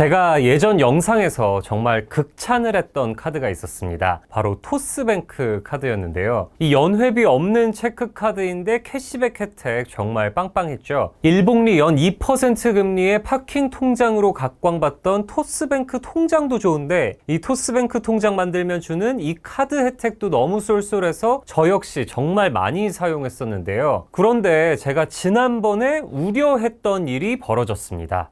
제가 예전 영상에서 정말 극찬을 했던 카드가 있었습니다. 바로 토스뱅크 카드였는데요. 이 연회비 없는 체크카드인데 캐시백 혜택 정말 빵빵했죠. 일복리 연 2% 금리의 파킹 통장으로 각광받던 토스뱅크 통장도 좋은데 이 토스뱅크 통장 만들면 주는 이 카드 혜택도 너무 쏠쏠해서 저 역시 정말 많이 사용했었는데요. 그런데 제가 지난번에 우려했던 일이 벌어졌습니다.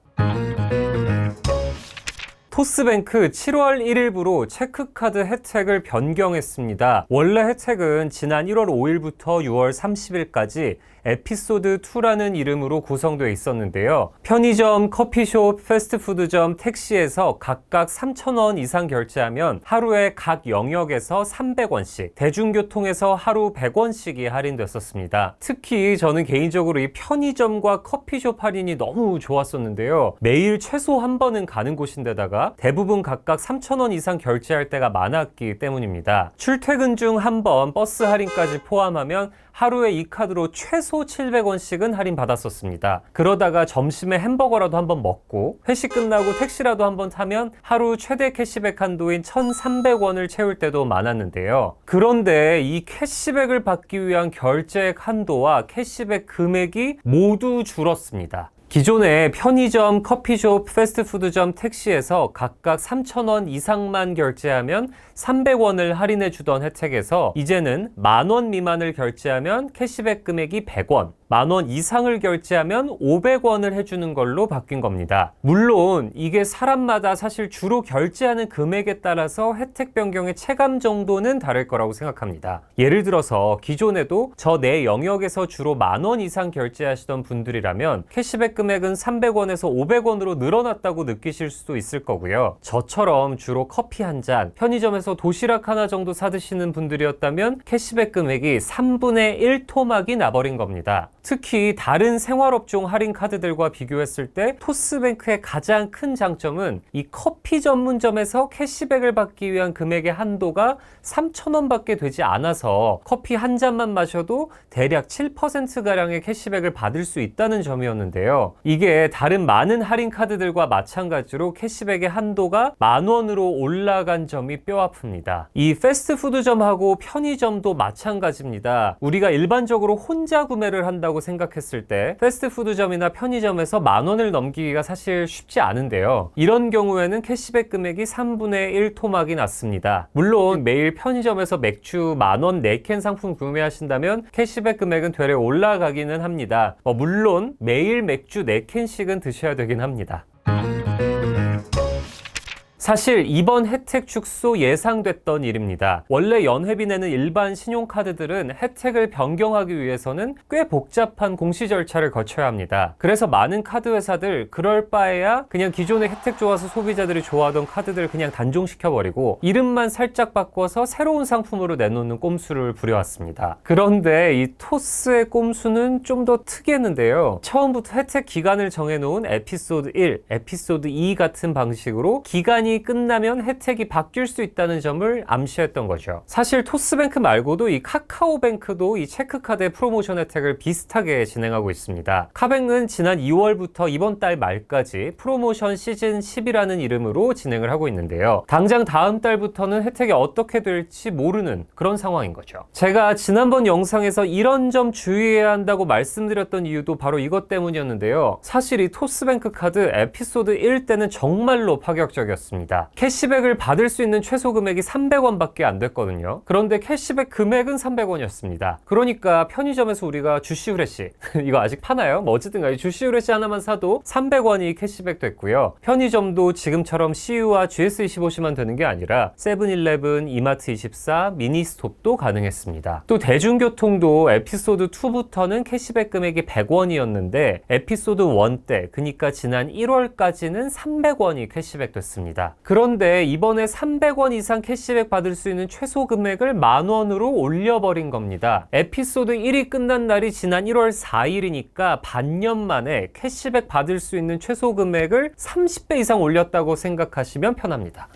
토스뱅크 7월 1일부로 체크카드 혜택을 변경했습니다. 원래 혜택은 지난 1월 5일부터 6월 30일까지 에피소드 2라는 이름으로 구성되어 있었는데요. 편의점, 커피숍, 패스트푸드점, 택시에서 각각 3,000원 이상 결제하면 하루에 각 영역에서 300원씩, 대중교통에서 하루 100원씩이 할인됐었습니다. 특히 저는 개인적으로 이 편의점과 커피숍 할인이 너무 좋았었는데요. 매일 최소 한 번은 가는 곳인데다가 대부분 각각 3,000원 이상 결제할 때가 많았기 때문입니다. 출퇴근 중 한 번 버스 할인까지 포함하면 하루에 이 카드로 최소 700원씩은 할인 받았었습니다. 그러다가 점심에 햄버거라도 한번 먹고 회식 끝나고 택시라도 한번 타면 하루 최대 캐시백 한도인 1,300원을 채울 때도 많았는데요. 그런데 이 캐시백을 받기 위한 결제액 한도와 캐시백 금액이 모두 줄었습니다. 기존에 편의점, 커피숍, 패스트푸드점, 택시에서 각각 3,000원 이상만 결제하면 300원을 할인해 주던 혜택에서 이제는 만 원 미만을 결제하면 캐시백 금액이 100원, 만 원 이상을 결제하면 500원을 해주는 걸로 바뀐 겁니다. 물론 이게 사람마다 사실 주로 결제하는 금액에 따라서 혜택 변경의 체감 정도는 다를 거라고 생각합니다. 예를 들어서 기존에도 저 내 영역에서 주로 만 원 이상 결제하시던 분들이라면 캐시백 금액은 300원에서 500원으로 늘어났다고 느끼실 수도 있을 거고요. 저처럼 주로 커피 한 잔, 편의점에서 도시락 하나 정도 사드시는 분들이었다면 캐시백 금액이 3분의 1 토막이 나버린 겁니다. 특히 다른 생활업종 할인 카드들과 비교했을 때 토스뱅크의 가장 큰 장점은 이 커피 전문점에서 캐시백을 받기 위한 금액의 한도가 3,000원밖에 되지 않아서 커피 한 잔만 마셔도 대략 7%가량의 캐시백을 받을 수 있다는 점이었는데요. 이게 다른 많은 할인 카드들과 마찬가지로 캐시백의 한도가 만 원으로 올라간 점이 뼈 아픕니다. 이 패스트푸드점하고 편의점도 마찬가지입니다. 우리가 일반적으로 혼자 구매를 한다고 생각했을 때 패스트푸드점이나 편의점에서 만 원을 넘기기가 사실 쉽지 않은데요. 이런 경우에는 캐시백 금액이 3분의 1 토막이 났습니다. 물론 매일 편의점에서 맥주 만 원 4캔 상품 구매하신다면 캐시백 금액은 되려 올라가기는 합니다. 뭐 물론 매일 맥주 4캔씩은 드셔야 되긴 합니다. 사실 이번 혜택 축소 예상됐던 일입니다. 원래 연회비 내는 일반 신용카드들은 혜택을 변경하기 위해서는 꽤 복잡한 공시 절차를 거쳐야 합니다. 그래서 많은 카드 회사들 그럴 바에야 그냥 기존의 혜택 좋아서 소비자들이 좋아하던 카드들을 그냥 단종시켜버리고 이름만 살짝 바꿔서 새로운 상품으로 내놓는 꼼수를 부려왔습니다. 그런데 이 토스의 꼼수는 좀 더 특이했는데요. 처음부터 혜택 기간을 정해놓은 에피소드 1, 에피소드 2 같은 방식으로 기간이 끝나면 혜택이 바뀔 수 있다는 점을 암시했던 거죠. 사실 토스뱅크 말고도 이 카카오뱅크도 이 체크카드의 프로모션 혜택을 비슷하게 진행하고 있습니다. 카뱅은 지난 2월부터 이번 달 말까지 프로모션 시즌 10이라는 이름으로 진행을 하고 있는데요. 당장 다음 달부터는 혜택이 어떻게 될지 모르는 그런 상황인 거죠. 제가 지난번 영상에서 이런 점 주의해야 한다고 말씀드렸던 이유도 바로 이것 때문이었는데요. 사실 이 토스뱅크 카드 에피소드 1 때는 정말로 파격적이었 습니다. 캐시백을 받을 수 있는 최소 금액이 300원밖에 안 됐거든요. 그런데 캐시백 금액은 300원이었습니다. 그러니까 편의점에서 우리가 주시 후레쉬 이거 아직 파나요? 뭐 어쨌든 간에 주시 후레쉬 하나만 사도 300원이 캐시백 됐고요. 편의점도 지금처럼 CU와 GS25시만 되는 게 아니라 세븐일레븐, 이마트24, 미니스톱도 가능했습니다. 또 대중교통도 에피소드 2부터는 캐시백 금액이 100원이었는데 에피소드 1 때 그러니까 지난 1월까지는 300원이 캐시백 됐습니다. 그런데 이번에 300원 이상 캐시백 받을 수 있는 최소 금액을 만 원으로 올려버린 겁니다. 에피소드 1이 끝난 날이 지난 1월 4일이니까 반년 만에 캐시백 받을 수 있는 최소 금액을 30배 이상 올렸다고 생각하시면 편합니다.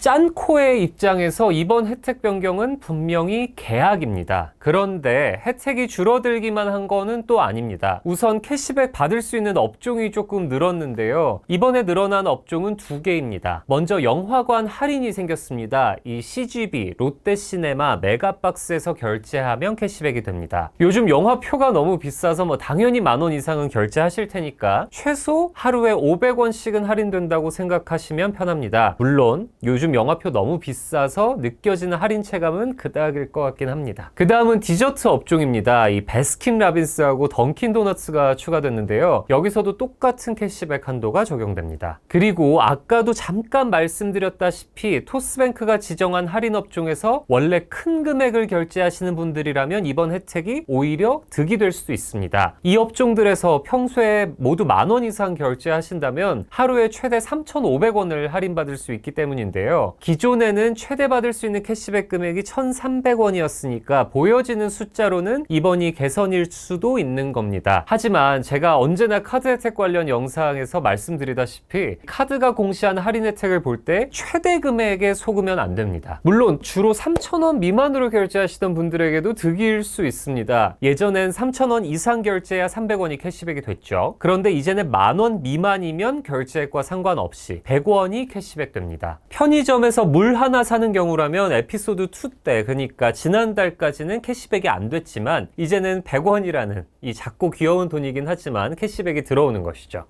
짠코의 입장에서 이번 혜택 변경은 분명히 계약입니다. 그런데 혜택이 줄어들기만 한 거는 또 아닙니다. 우선 캐시백 받을 수 있는 업종이 조금 늘었는데요. 이번에 늘어난 업종은 두 개입니다. 먼저 영화관 할인이 생겼습니다. 이 CGV, 롯데시네마, 메가박스에서 결제하면 캐시백이 됩니다. 요즘 영화표가 너무 비싸서 뭐 당연히 만 원 이상은 결제하실 테니까 최소 하루에 500원씩은 할인된다고 생각하시면 편합니다. 물론 요즘 영화표 너무 비싸서 느껴지는 할인 체감은 그닥일 것 같긴 합니다. 그 다음은 디저트 업종입니다. 이 베스킨 라빈스하고 던킨 도너츠가 추가됐는데요. 여기서도 똑같은 캐시백 한도가 적용됩니다. 그리고 아까도 잠깐 말씀드렸다시피 토스뱅크가 지정한 할인 업종에서 원래 큰 금액을 결제하시는 분들이라면 이번 혜택이 오히려 득이 될 수도 있습니다. 이 업종들에서 평소에 모두 만 원 이상 결제하신다면 하루에 최대 3,500원을 할인받을 수 있기 때문인데요. 기존에는 최대 받을 수 있는 캐시백 금액이 1,300원이었으니까 보여지는 숫자로는 이번이 개선일 수도 있는 겁니다. 하지만 제가 언제나 카드 혜택 관련 영상에서 말씀드리다시피 카드가 공시한 할인 혜택을 볼 때 최대 금액에 속으면 안 됩니다. 물론 주로 3,000원 미만으로 결제하시던 분들에게도 득일 수 있습니다. 예전엔 3,000원 이상 결제야 300원이 캐시백이 됐죠. 그런데 이제는 만원 미만이면 결제액과 상관없이 100원이 캐시백 됩니다. 편의점 에서 물 하나 사는 경우라면 에피소드 2 때 그러니까 지난달까지는 캐시백이 안 됐지만 이제는 100원이라는 이 작고 귀여운 돈이긴 하지만 캐시백이 들어오는 것이죠.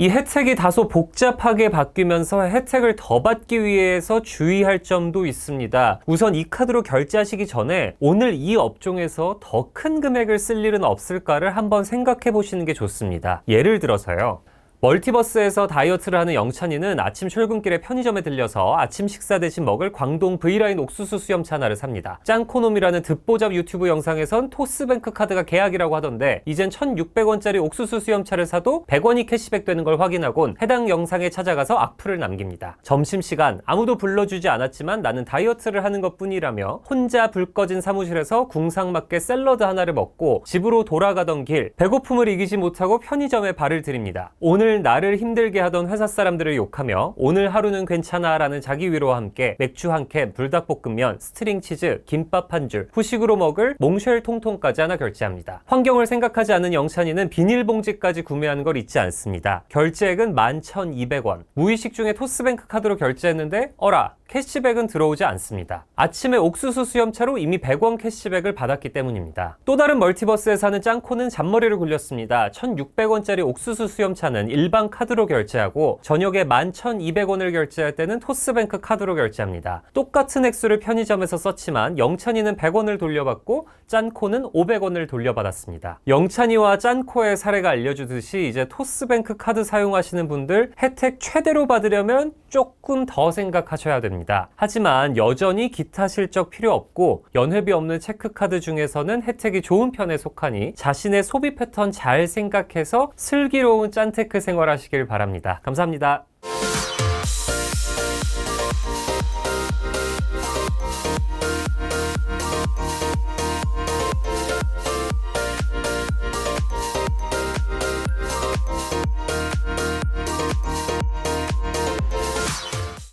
이 혜택이 다소 복잡하게 바뀌면서 혜택을 더 받기 위해서 주의할 점도 있습니다. 우선 이 카드로 결제하시기 전에 오늘 이 업종에서 더 큰 금액을 쓸 일은 없을까를 한번 생각해 보시는 게 좋습니다. 예를 들어서요. 멀티버스에서 다이어트를 하는 영찬이는 아침 출근길에 편의점에 들려서 아침 식사 대신 먹을 광동 V라인 옥수수 수염차 하나를 삽니다. 짱코놈이라는 듣보잡 유튜브 영상에선 토스뱅크 카드가 계약이라고 하던데 이젠 1600원짜리 옥수수 수염차를 사도 100원이 캐시백 되는 걸 확인하곤 해당 영상에 찾아가서 악플을 남깁니다. 점심시간 아무도 불러주지 않았지만 나는 다이어트를 하는 것 뿐이라며 혼자 불 꺼진 사무실에서 궁상맞게 샐러드 하나를 먹고 집으로 돌아가던 길 배고픔을 이기지 못하고 편의점에 발을 들입니다. 오늘 나를 힘들게 하던 회사 사람들을 욕하며 오늘 하루는 괜찮아 라는 자기 위로와 함께 맥주 한 캔, 불닭볶음면, 스트링 치즈, 김밥 한 줄, 후식으로 먹을 몽쉘 통통까지 하나 결제합니다. 환경을 생각하지 않은 영찬이는 비닐봉지까지 구매하는 걸 잊지 않습니다. 결제액은 11,200원. 무의식 중에 토스뱅크 카드로 결제했는데 어라 캐시백은 들어오지 않습니다. 아침에 옥수수 수염차로 이미 100원 캐시백을 받았기 때문입니다. 또 다른 멀티버스에 사는 짱코는 잔머리를 굴렸습니다. 1,600원짜리 옥수수 수염차는 일반 카드로 결제하고 저녁에 11,200원을 결제할 때는 토스뱅크 카드로 결제합니다. 똑같은 액수를 편의점에서 썼지만 영찬이는 100원을 돌려받고 짠코는 500원을 돌려받았습니다. 영찬이와 짠코의 사례가 알려주듯이 이제 토스뱅크 카드 사용하시는 분들 혜택 최대로 받으려면 조금 더 생각하셔야 됩니다. 하지만 여전히 기타 실적 필요 없고 연회비 없는 체크카드 중에서는 혜택이 좋은 편에 속하니 자신의 소비 패턴 잘 생각해서 슬기로운 짠테크 생활하시길 바랍니다. 감사합니다.